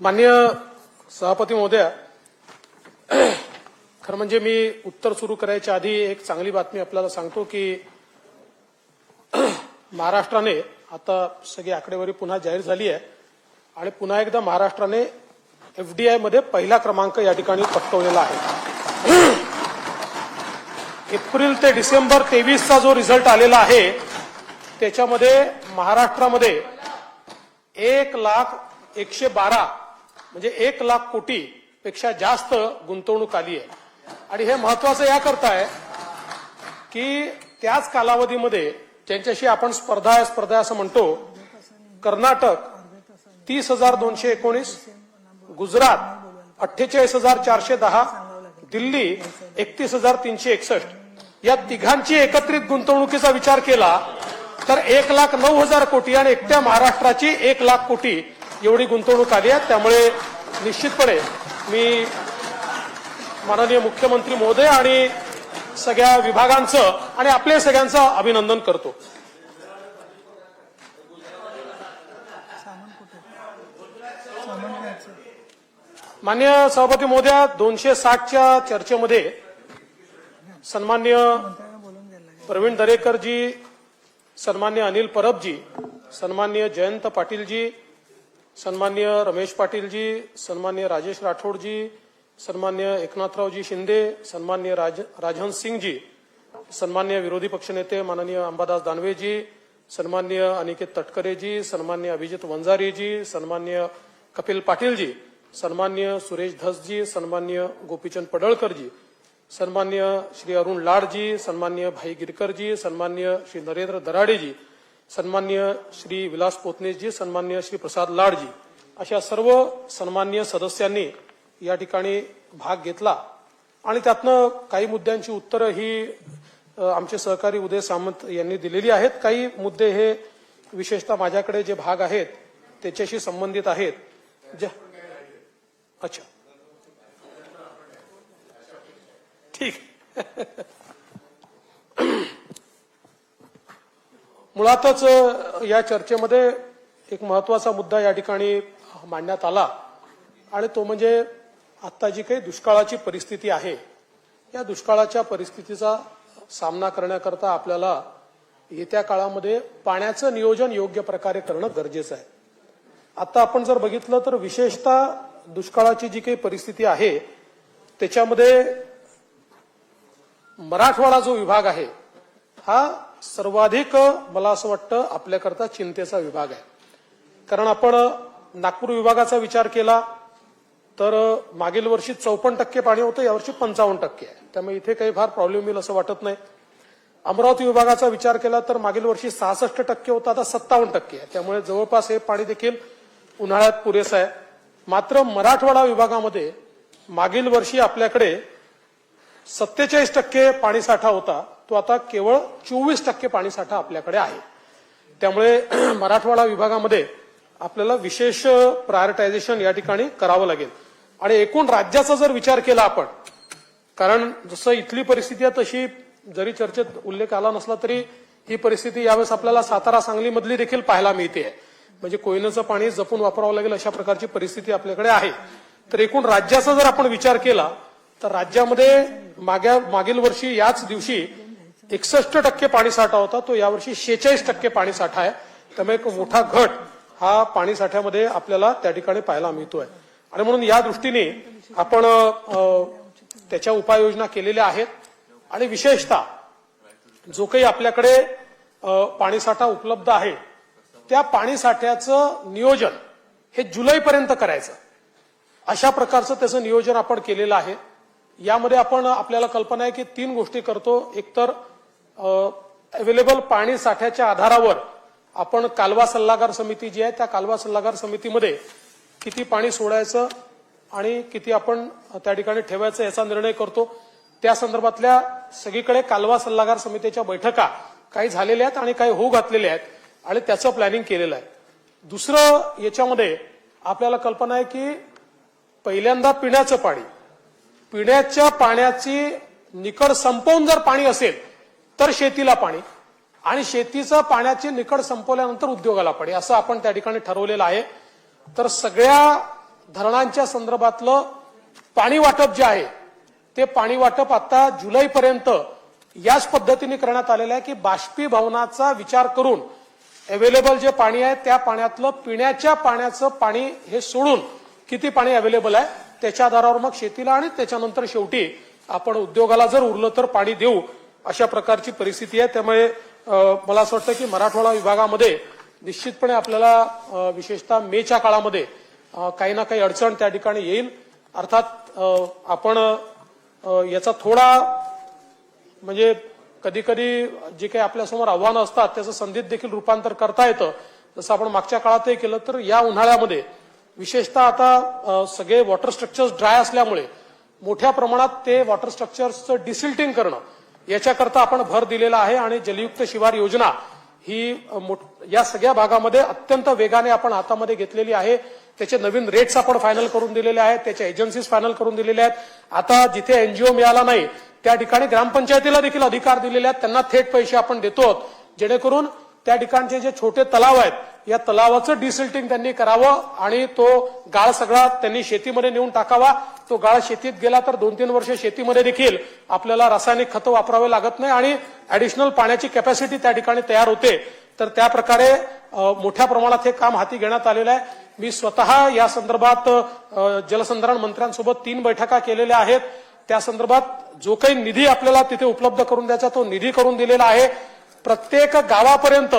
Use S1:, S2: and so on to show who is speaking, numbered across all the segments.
S1: मान्य सभापती महोदया खरं म्हणजे मी उत्तर सुरू करायच्या आधी एक चांगली बातमी आपल्याला सांगतो की महाराष्ट्राने आता सगळी आकडेवारी पुन्हा जाहीर झाली आहे आणि पुन्हा एकदा महाराष्ट्राने एफडीआयमध्ये पहिला क्रमांक या ठिकाणी पटकवलेला आहे. एप्रिल ते डिसेंबर तेवीसचा जो रिझल्ट आलेला आहे त्याच्यामध्ये महाराष्ट्रामध्ये एक लाख एकशे बारा म्हणजे एक लाख कोटी पेक्षा जास्त गुंतवणूक आली आहे. आणि हे महत्वाचं याकरता आहे की त्याच कालावधीमध्ये ज्यांच्याशी आपण स्पर्धा स्पर्धा असं म्हणतो कर्नाटक तीस हजार दोनशे एकोणीस गुजरात अठ्ठेचाळीस हजार चारशे दहा दिल्ली एकतीस हजार तीनशे एकसष्ट. या तिघांची एकत्रित गुंतवणुकीचा विचार केला तर एक लाख नऊ हजार कोटी आणि एकट्या महाराष्ट्राची एक लाख कोटी एवढी गुंतवणूक आली आहे त्यामुळे निश्चितपणे मी माननीय मुख्यमंत्री महोदय आणि सगळ्या विभागांचं आणि आपल्या सगळ्यांचं अभिनंदन करतो. मान्य सभापती महोदया दोनशे साठच्या चर्चेमध्ये सन्मान्य प्रवीण दरेकरजी सन्मान्य अनिल परबजी सन्मान्य जयंत पाटीलजी सन्मान्य रमेश पाटीलजी सन्मान्य राजेश राठोडजी सन्मान्य एकनाथरावजी शिंदे सन्मान्य राज राजहंस सिंगजी सन्मान्य विरोधी पक्षनेते माननीय अंबादास दानवेजी सन्मान्य अनिकेत तटकरेजी सन्मान्य अभिजित वंजारीजी सन्मान्य कपिल पाटीलजी सन्मान्य सुरेश धसजी सन्मान्य गोपीचंद पडळकरजी सन्मान्य श्री अरुण लाडजी सन्मान्य भाई गिरकरजी सन्मान्य श्री नरेंद्र दराडेजी सन्मान्य श्री विलास पोतनेसजी सन्मान्य श्री प्रसाद लाडजी अशा सर्व सन्मान्य सदस्यांनी या ठिकाणी भाग घेतला. आणि त्यातनं काही मुद्द्यांची उत्तरं ही आमचे सहकारी उदय सामंत यांनी दिलेली आहेत. काही मुद्दे हे विशेषतः माझ्याकडे जे भाग आहेत त्याच्याशी संबंधित आहेत. ज्या अच्छा. ठीक. मुळातच या चर्चेमध्ये एक महत्त्वाचा मुद्दा या ठिकाणी मांडण्यात आला आणि तो म्हणजे आता जी काही दुष्काळाची परिस्थिती आहे या दुष्काळाच्या परिस्थितीचा सामना करण्याकरता आपल्याला येत्या काळामध्ये पाण्याचं नियोजन योग्य प्रकारे करणं गरजेचं आहे. आता आपण जर बघितलं तर विशेषतः दुष्काळाची जी काही परिस्थिती आहे त्याच्यामध्ये मराठवाडा जो विभाग आहे हा सर्वाधिक मला असं वाटतं आपल्याकरता चिंतेचा विभाग आहे. कारण आपण नागपूर विभागाचा विचार केला तर मागील वर्षी चौपन्न टक्के पाणी होतं यावर्षी पंचावन्न टक्के आहे. त्यामुळे इथे काही फार प्रॉब्लेम येईल असं वाटत नाही. अमरावती विभागाचा विचार केला तर मागील वर्षी सहासष्ट टक्के होतं आता सत्तावन्न टक्के आहे. त्यामुळे जवळपास हे पाणी देखील उन्हाळ्यात पुरेसं आहे. मात्र मराठवाडा विभागामध्ये मागील वर्षी आपल्याकडे सत्तेचाळीस टक्के पाणीसाठा होता. तो आता केवळ चोवीस टक्के पाणीसाठा आपल्याकडे आहे. त्यामुळे मराठवाडा विभागामध्ये आपल्याला विशेष प्रायोरिटायझेशन या ठिकाणी करावं लागेल. आणि एकूण राज्याचा जर विचार केला आपण कारण जसं इथली परिस्थिती आहे तशी जरी चर्चेत उल्लेख आला नसला तरी ही परिस्थिती यावेळेस आपल्याला सातारा सांगलीमधली देखील पाहायला मिळते. म्हणजे कोयनेचं पाणी जपून वापरावं लागेल अशा प्रकारची परिस्थिती आपल्याकडे आहे. तर एकूण राज्याचा जर आपण विचार केला तर राज्यामध्ये माग्या मागील वर्षी याच दिवशी एकसष्ट टक्के पाणीसाठा होता तो यावर्षी शेहेचाळीस टक्के पाणीसाठा आहे. त्यामुळे एक मोठा घट हा पाणीसाठ्यामध्ये आपल्याला त्या ठिकाणी पाहायला मिळतोय. आणि म्हणून या दृष्टीने आपण त्याच्या उपाययोजना केलेल्या आहेत. आणि विशेषतः जो काही आपल्याकडे पाणीसाठा उपलब्ध आहे त्या पाणीसाठ्याचं नियोजन हे जुलैपर्यंत करायचं. अशा प्रकारचं त्याचं नियोजन आपण केलेलं आहे. यामध्ये आपण आपल्याला कल्पना आहे की तीन गोष्टी करतो. एकतर अवेलेबल पाणी साठ्याच्या आधारावर आपण कालवा सल्लागार समिती जी आहे त्या कालवा सल्लागार समितीमध्ये किती पाणी सोडायचं आणि किती आपण त्या ठिकाणी ठेवायचं याचा निर्णय करतो. त्या संदर्भातल्या सगळीकडे कालवा सल्लागार समितीच्या बैठका काही झालेल्या आहेत आणि काही होऊ घातलेल्या आहेत आणि त्याचं प्लॅनिंग केलेलं आहे. दुसरं याच्यामध्ये आपल्याला कल्पना आहे की पहिल्यांदा पिण्याचं पाणी पिण्याच्या पाण्याची निकड संपवून जर पाणी असेल तर शेतीला पाणी. आणि शेतीचं पाण्याची निकड संपवल्यानंतर उद्योगाला पाणी. असं आपण त्या ठिकाणी ठरवलेलं आहे. तर सगळ्या धरणांच्या संदर्भातलं पाणी वाटप जे आहे ते पाणी वाटप आता जुलैपर्यंत याच पद्धतीने करण्यात आलेलं आहे की बाष्पीभवनाचा विचार करून अवेलेबल जे पाणी आहे त्या पाण्यातलं पिण्याच्या पाण्याचं पाणी हे सोडून किती पाणी अवेलेबल आहे त्याच्या आधारावर मग शेतीला आणि त्याच्यानंतर शेवटी आपण उद्योगाला जर उरलं तर पाणी देऊ. अशा प्रकारची परिस्थिती आहे. त्यामुळे मला असं वाटतं की मराठवाडा विभागामध्ये निश्चितपणे आपल्याला विशेषतः मेच्या काळामध्ये काही ना काही अडचण त्या ठिकाणी येईल. अर्थात आपण याचा थोडा म्हणजे कधी कधी जे काही आपल्यासमोर आव्हानं असतात त्याचं संधीत देखील रूपांतर करता येतं. जसं आपण मागच्या काळातही केलं तर या उन्हाळ्यामध्ये विशेषतः आता सगळे वॉटर स्ट्रक्चर्स ड्राय असल्यामुळे मोठ्या प्रमाणात ते वॉटर स्ट्रक्चर्सचं डिसिल्टिंग करणं याच्याकरता आपण भर दिलेला आहे आणि जलयुक्त शिवार योजना ही या सगळ्या भागामध्ये अत्यंत वेगाने आपण हातामध्ये घेतलेली आहे. त्याचे नवीन रेट्स आपण फायनल करून दिलेले आहेत. त्याच्या एजन्सीज फायनल करून दिलेल्या आहेत. आता जिथे एनजीओ मिळाला नाही त्या ठिकाणी ग्रामपंचायतीला देखील अधिकार दिलेले आहेत. त्यांना थेट पैसे आपण देतो आहोत. जेणेकरून त्या ठिकाणचे जे छोटे तलाव आहेत या तलावाचं डिसिल्टिंग त्यांनी करावं आणि तो गाळ सगळा त्यांनी शेतीमध्ये नेऊन टाकावा. तो गाळ शेतीत गेला तर दोन तीन वर्ष शेतीमध्ये देखील आपल्याला रासायनिक खतं वापरावे लागत नाही आणि ऍडिशनल पाण्याची कॅपॅसिटी त्या ठिकाणी तयार होते. तर त्या प्रकारे मोठ्या प्रमाणात हे काम हाती घेण्यात आलेलं आहे. मी स्वतः या संदर्भात जलसंधारण मंत्र्यांसोबत तीन बैठका केलेल्या आहेत. त्या संदर्भात जो काही निधी आपल्याला तिथे उपलब्ध करून द्यायचा तो निधी करून दिलेला आहे. प्रत्येक गावापर्यंत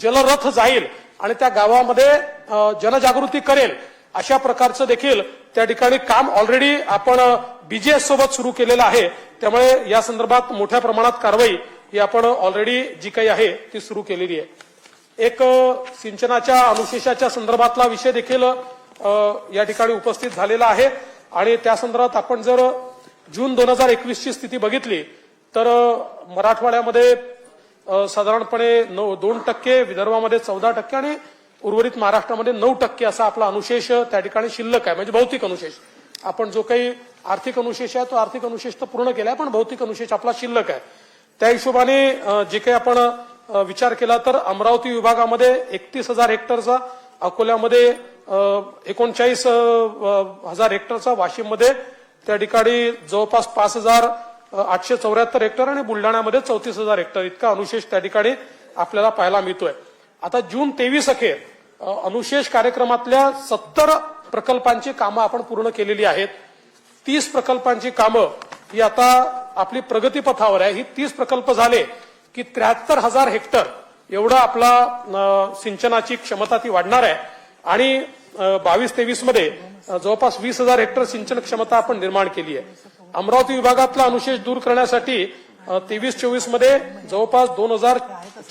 S1: जलरथ जाईल. आणि त्या गावामध्ये जनजागृती करेल अशा प्रकारचं देखील त्या ठिकाणी काम ऑलरेडी आपण बीजीएस सोबत सुरू केलेलं आहे. त्यामुळे या संदर्भात मोठ्या प्रमाणात कारवाई ही आपण ऑलरेडी जी काही आहे ती सुरू केलेली आहे. एक सिंचनाच्या अनुशेषाच्या संदर्भातला विषय देखील या ठिकाणी उपस्थित झालेला आहे. आणि त्या संदर्भात आपण जर जून दोन हजार एकवीसची स्थिती बघितली तर मराठवाड्यामध्ये साधारणपणे नऊ दोन टक्के विदर्भामध्ये चौदा टक्के आणि उर्वरित महाराष्ट्रामध्ये नऊ टक्के असा आपला अनुशेष त्या ठिकाणी शिल्लक आहे म्हणजे भौतिक अनुशेष. आपण जो काही आर्थिक अनुशेष आहे तो आर्थिक अनुशेष तर पूर्ण केलाय पण भौतिक अनुशेष आपला शिल्लक आहे. त्या हिशोबाने जे काही आपण विचार केला तर अमरावती विभागामध्ये एकतीस हजार हेक्टरचा अकोल्यामध्ये एकोणचाळीस हजार हेक्टरचा वाशिममध्ये त्या ठिकाणी जवळपास पाच हजार आठशे चौऱ्याहत्तर हेक्टर आणि बुलढाण्यामध्ये चौतीस हजार हेक्टर. इतका अनुशेष त्या ठिकाणी आपल्याला पाहायला मिळतोय. आता जून तेवीस अखेर अनुशेष कार्यक्रमातल्या सत्तर प्रकल्पांची कामं आपण पूर्ण केलेली आहेत. तीस प्रकल्पांची कामं ही आता आपली प्रगतीपथावर आहे. ही तीस प्रकल्प झाले की त्र्याहत्तर हजार हेक्टर एवढं आपला सिंचनाची क्षमता ती वाढणार आहे. आणि बावीस तेवीसमध्ये जवळपास वीस हजार हेक्टर सिंचन क्षमता आपण निर्माण केली आहे. अमरावती विभागातला अनुशेष दूर करण्यासाठी तेवीस चोवीसमध्ये जवळपास दोन हजार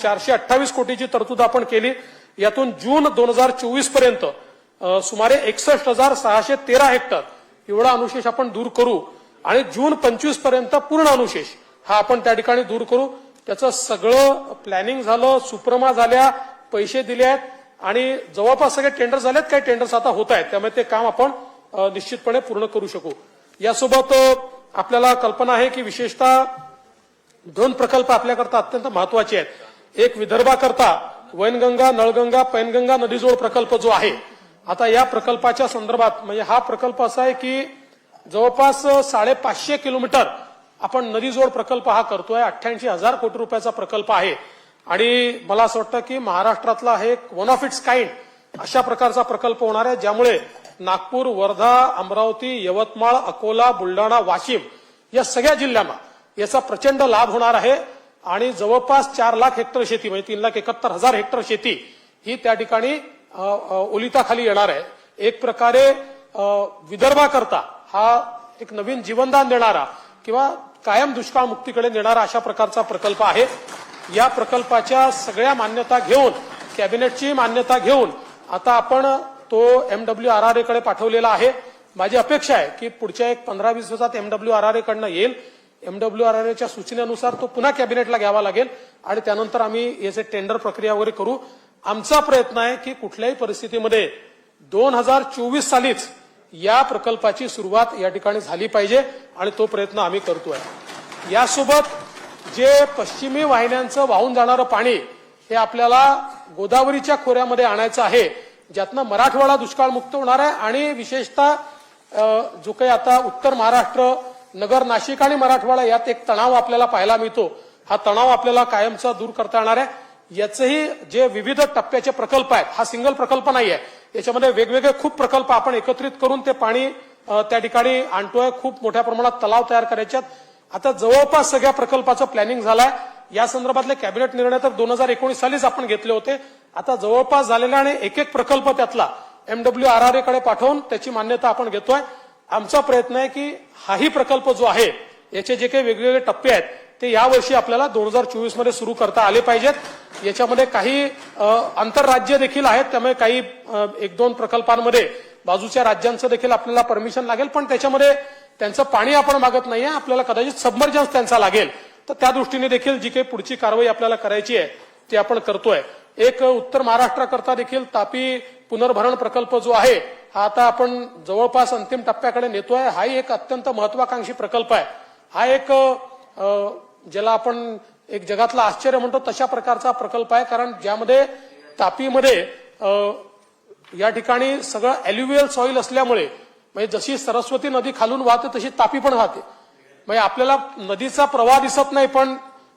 S1: चारशे अठ्ठावीस कोटीची तरतूद आपण केली. यातून जून दोन हजार चोवीसपर्यंत सुमारे एकसष्ट हजार सहाशे तेरा हेक्टर एवढा अनुशेष आपण दूर करू आणि जून पंचवीसपर्यंत पूर्ण अनुशेष हा आपण त्या ठिकाणी दूर करू. त्याचं सगळं प्लॅनिंग झालं सुप्रमा झाल्या पैसे दिले आहेत. आणि जवळपास सगळे टेंडर झालेत काही टेंडर्स आता होत आहेत. त्यामुळे ते काम आपण निश्चितपणे पूर्ण करू शकू. यासोबत आपल्याला कल्पना आहे की विशेषतः दोन प्रकल्प आपल्याकरता अत्यंत महत्त्वाचे आहेत. एक विदर्भाकरता वैनगंगा नळगंगा पैनगंगा नदीजोड प्रकल्प जो आहे आता या प्रकल्पाच्या संदर्भात म्हणजे हा प्रकल्प असा आहे की जवळपास साडेपाचशे किलोमीटर आपण नदीजोड प्रकल्प हा करतोय. अठ्ठ्याऐंशी हजार कोटी रुपयाचा प्रकल्प आहे. आणि मला असं वाटतं की महाराष्ट्रातला हे वन ऑफ इट्स काइंड अशा प्रकारचा प्रकल्प होणार आहे ज्यामुळे नागपूर वर्धा अमरावती यवतमाळ अकोला बुलढाणा वाशिम या सगळ्या जिल्ह्यांना याचा प्रचंड लाभ होणार आहे. आणि जवळपास चार लाख हेक्टर शेती म्हणजे तीन लाख एकाहत्तर हजार हेक्टर शेती ही त्या ठिकाणी ओलिताखाली येणार आहे. एक प्रकारे विदर्भाकरता हा एक नवीन जीवनदान देणारा किंवा कायम दुष्काळ मुक्तीकडे नेणारा अशा प्रकारचा प्रकल्प आहे. या प्रकल्पाच्या सगळ्या मान्यता घेऊन कॅबिनेटची मान्यता घेऊन आता आपण तो एमडब्ल्यू आर आर एकडे कडे पाठवलेला आहे. माझी अपेक्षा आहे की पुढच्या एक पंधरा वीस दिवसात एमडब्ल्यू आर आर एकडनं कडनं येईल एमडब्ल्यू आर आर एच्या सूचनेनुसार तो पुन्हा कॅबिनेटला घ्यावा लागेल आणि त्यानंतर आम्ही याचे टेंडर प्रक्रिया वगैरे करू. आमचा प्रयत्न आहे की कुठल्याही परिस्थितीमध्ये दोन हजार चोवीस सालीच या प्रकल्पाची सुरुवात या ठिकाणी झाली पाहिजे आणि तो प्रयत्न आम्ही करतोय. यासोबत जे पश्चिमी वाहिन्यांचं वाहून जाणारं पाणी हे आपल्याला गोदावरीच्या खोऱ्यामध्ये आणायचं आहे ज्यातनं मराठवाडा दुष्काळमुक्त होणार आहे आणि विशेषतः जो काही आता उत्तर महाराष्ट्र नगर नाशिक आणि मराठवाडा यात एक तणाव आपल्याला पाहायला मिळतो. हा तणाव आपल्याला कायमचा दूर करता येणार आहे. याचंही जे विविध टप्प्याचे प्रकल्प आहेत हा सिंगल प्रकल्प नाही आहे याच्यामध्ये वेगवेगळे खूप प्रकल्प आपण एकत्रित करून ते पाणी त्या ठिकाणी आणतोय. खूप मोठ्या प्रमाणात तलाव तयार करायचे आहेत. आता जवळपास सगळ्या प्रकल्पाचं प्लॅनिंग झालंय. या संदर्भातले कॅबिनेट निर्णय तर दोन हजार एकोणीस सालीच आपण घेतले होते. आता जवळपास झालेला आणि एक एक प्रकल्प त्यातला एमडब्ल्यू आर आर ए कडे पाठवून त्याची मान्यता आपण घेतोय. आमचा प्रयत्न आहे की हाही प्रकल्प जो आहे याचे जे काही वेगवेगळे टप्पे आहेत ते यावर्षी आपल्याला दोन हजार चोवीसमध्ये सुरू करता आले पाहिजेत. याच्यामध्ये काही आंतरराज्य देखील आहेत त्यामुळे काही एक दोन प्रकल्पांमध्ये बाजूच्या राज्यांचं देखील आपल्याला परमिशन लागेल. पण त्याच्यामध्ये त्यांचं पाणी आपण मागत नाहीये आपल्याला कदाचित सबमर्जन्स त्यांचा लागेल. तर त्या दृष्टीने देखील जी काही पुढची कारवाई आपल्याला करायची आहे ती आपण करतोय. एक उत्तर महाराष्ट्राकरता देखील तापी पुनर्भरण प्रकल्प जो आहे हा आता आपण जवळपास अंतिम टप्प्याकडे नेतोय. हाही एक अत्यंत महत्वाकांक्षी प्रकल्प आहे. हा एक ज्याला आपण एक जगातला आश्चर्य म्हणतो तशा प्रकारचा प्रकल्प आहे. कारण ज्यामध्ये तापीमध्ये या ठिकाणी सगळं अॅल्युवियल सॉईल असल्यामुळे म्हणजे जशी सरस्वती नदी खालून वाहते तशी तापी पण वाहते. म्हणजे आपल्याला नदीचा प्रवाह दिसत नाही पण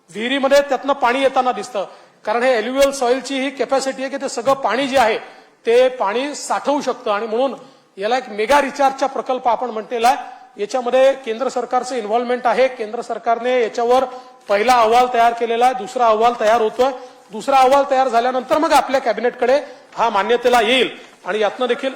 S1: विहिरीमध्ये त्यातनं पाणी येताना दिसतं. कारण हे एल्युअल सॉइलची ही कॅपॅसिटी आहे की ते सगळं पाणी जे आहे ते पाणी साठवू शकतं. आणि म्हणून याला एक मेगा रिचार्जचा प्रकल्प आपण म्हटलेला आहे. याच्यामध्ये केंद्र सरकारचं इन्व्हॉल्वमेंट आहे. केंद्र सरकारने याच्यावर पहिला अहवाल तयार केलेला आहे. दुसरा अहवाल तयार होतोय. दुसरा अहवाल तयार झाल्यानंतर मग आपल्या कॅबिनेटकडे हा मान्यतेला येईल. आणि यातनं देखील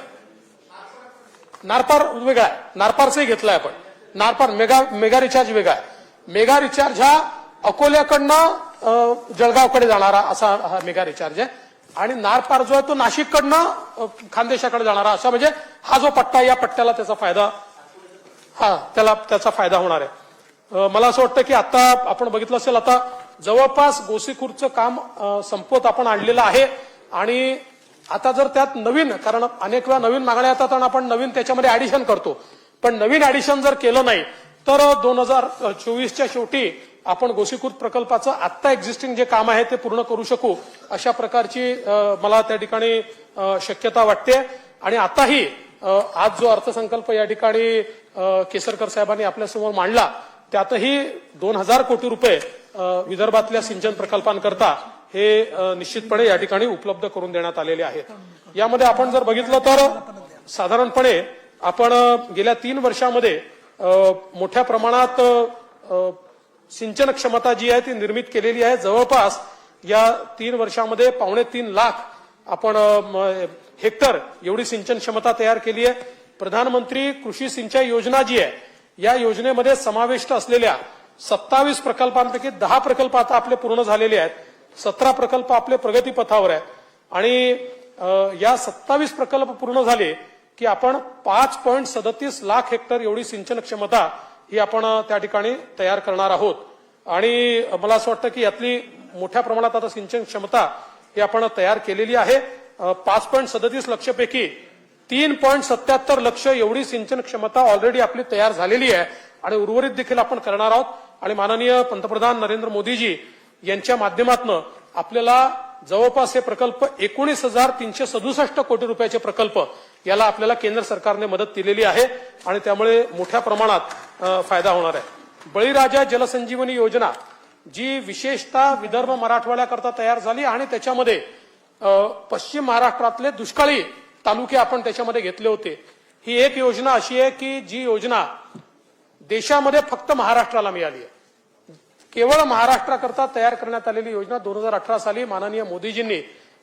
S1: नारपार वेगळा आहे. नारपारचंही घेतलाय आपण. नारपार मेगा मेगा रिचार्ज वेगळा आहे. मेगा रिचार्ज हा अकोल्याकडनं जळगावकडे जाणारा असा हा मेगा रिचार्ज आहे. आणि नारपार जो आहे तो नाशिककडनं खानदेशाकडे जाणारा असा म्हणजे हा जो पट्टा आहे, या पट्ट्याला त्याचा फायदा हा त्याला त्याचा फायदा होणार आहे. मला असं वाटतं की आता आपण बघितलं असेल आता जवळपास गोसीखुर्दचं काम संपवत आपण आणलेलं आहे. आणि आता जर त्यात नवीन कारण अनेक वेळा नवीन मागण्या येतात आणि आपण नवीन त्याच्यामध्ये ऍडिशन करतो. पण नवीन ऍडिशन जर केलं नाही तर दोन हजार चोवीसच्या शेवटी आपण गोसीकृत प्रकल्पाचं आत्ता एक्झिस्टिंग जे काम आहे ते पूर्ण करू शकू अशा प्रकारची मला त्या ठिकाणी शक्यता वाटते. आणि आताही आज जो अर्थसंकल्प या ठिकाणी केसरकर साहेबांनी आपल्यासमोर मांडला त्यातही दोन हजार कोटी रुपये विदर्भातल्या सिंचन प्रकल्पांकरता हे निश्चितपणे या ठिकाणी उपलब्ध करून देण्यात आलेले आहेत. यामध्ये आपण जर बघितलं तर साधारणपणे आपण गेल्या तीन वर्षामध्ये मोठ्या प्रमाणात सिंचन क्षमता जी आहे ती निर्मित केलेली आहे. जवळपास या तीन वर्षामध्ये पावणे तीन लाख आपण हेक्टर एवढी सिंचन क्षमता तयार केली आहे. प्रधानमंत्री कृषी सिंचाई योजना जी आहे या योजनेमध्ये समाविष्ट असलेल्या सत्तावीस प्रकल्पांपैकी दहा प्रकल्प आता आपले पूर्ण झालेले आहेत. सतरा प्रकल्प आपले प्रगतीपथावर आहेत. आणि या सत्तावीस प्रकल्प पूर्ण झाले की आपण पाच पॉईंट सदतीस लाख हेक्टर एवढी सिंचन क्षमता ही आपण त्या ठिकाणी तयार करणार आहोत. आणि मला असं वाटतं की यातली मोठ्या प्रमाणात आता सिंचन क्षमता ही आपण तयार केलेली आहे. पाच पॉईंट सदतीस लक्षपैकी तीन पॉईंट सत्याहत्तर लक्ष एवढी सिंचन क्षमता ऑलरेडी आपली तयार झालेली आहे. आणि उर्वरित देखील आपण करणार आहोत. आणि माननीय पंतप्रधान नरेंद्र मोदीजी यांच्या माध्यमातून आपल्याला जवळपास हे प्रकल्प एकोणीस हजार तीनशे सदुसष्ट कोटी रुपयाचे प्रकल्प याला आपल्याला केंद्र सरकारने मदत दिलेली आहे आणि त्यामुळे मोठ्या प्रमाणात फायदा होणार आहे. बळीराजा जलसंजीवनी योजना जी विशेषतः विदर्भ मराठवाड्याकरता तयार झाली आणि त्याच्यामध्ये पश्चिम महाराष्ट्रातले दुष्काळी तालुके आपण त्याच्यामध्ये घेतले होते. ही एक योजना अशी आहे की जी योजना देशामध्ये फक्त महाराष्ट्राला मिळाली आहे. केवळ महाराष्ट्राकरता तयार करण्यात आलेली योजना दोन हजार अठरा साली माननीय मोदीजींनी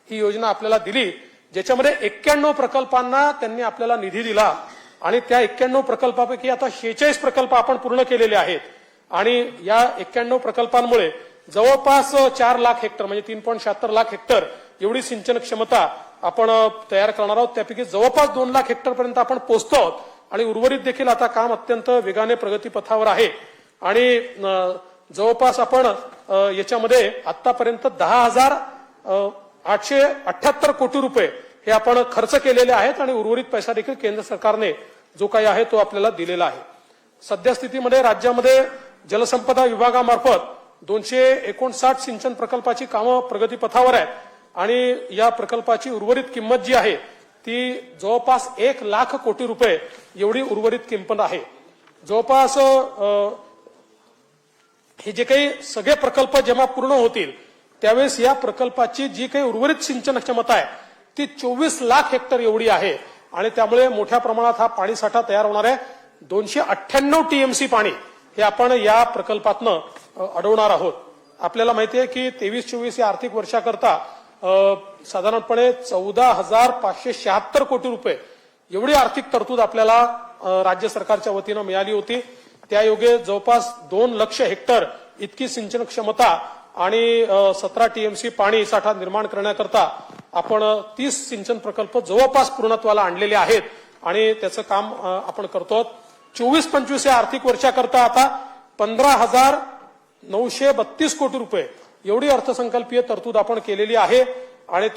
S1: ही योजना आपल्याला दिली ज्याच्यामध्ये एक्क्याण्णव प्रकल्पांना त्यांनी आपल्याला निधी दिला आणि त्या एक्क्याण्णव प्रकल्पापैकी आता शेहेचाळीस प्रकल्प आपण पूर्ण केलेले आहेत. आणि या एक्क्याण्णव प्रकल्पांमुळे जवळपास चार लाख हेक्टर म्हणजे तीन पॉईंट शहात्तर लाख हेक्टर एवढी सिंचन क्षमता आपण तयार करणार आहोत. त्यापैकी जवळपास दोन लाख हेक्टरपर्यंत आपण पोहोचतो आहोत. आणि उर्वरित देखील आता काम अत्यंत वेगाने प्रगतीपथावर आहे. आणि जवळपास आपण याच्यामध्ये आतापर्यंत दहा हजार आठशे अठ्याहत्तर कोटी रुपये हे आपण खर्च केलेले आहेत आणि उर्वरित पैसा देखील केंद्र सरकारने जो काही आहे तो आपल्याला दिलेला आहे. सद्यस्थितीमध्ये राज्यामध्ये जलसंपदा विभागामार्फत दोनशे एकोणसाठ सिंचन प्रकल्पाची कामं प्रगतीपथावर आहेत आणि या प्रकल्पाची उर्वरित किंमत जी आहे ती जवळपास एक लाख कोटी रुपये एवढी उर्वरित किंमत आहे. जवळपास हे जे काही सगळे प्रकल्प जेव्हा पूर्ण होतील त्यावेळेस या प्रकल्पाची जी काही उर्वरित सिंचन क्षमता आहे ती चोवीस लाख हेक्टर एवढी आहे. आणि त्यामुळे मोठ्या प्रमाणात हा पाणी साठा तयार होणार आहे. दोनशे अठ्ठ्याण्णव टीएमसी पाणी हे आपण या प्रकल्पातनं अडवणार आहोत. आपल्याला माहिती आहे की तेवीस चोवीस या आर्थिक वर्षाकरता साधारणपणे चौदा हजार पाचशे शहात्तर कोटी रुपये एवढी आर्थिक तरतूद आपल्याला राज्य सरकारच्या वतीनं मिळाली होती. त्यायोगे जवळपास दोन लक्ष हेक्टर इतकी सिंचन क्षमता आणि सतरा टीएमसी पाणी साठा निर्माण करण्याकरता आपण तीस सिंचन प्रकल्प जवळपास पूर्णत्वाला आणलेले आहेत आणि त्याचं काम आपण करतो. चोवीस पंचवीस या आर्थिक वर्षाकरता आता पंधरा हजार नऊशे बत्तीस कोटी रुपये एवढी अर्थसंकल्पीय तरतूद आपण केलेली आहे आणि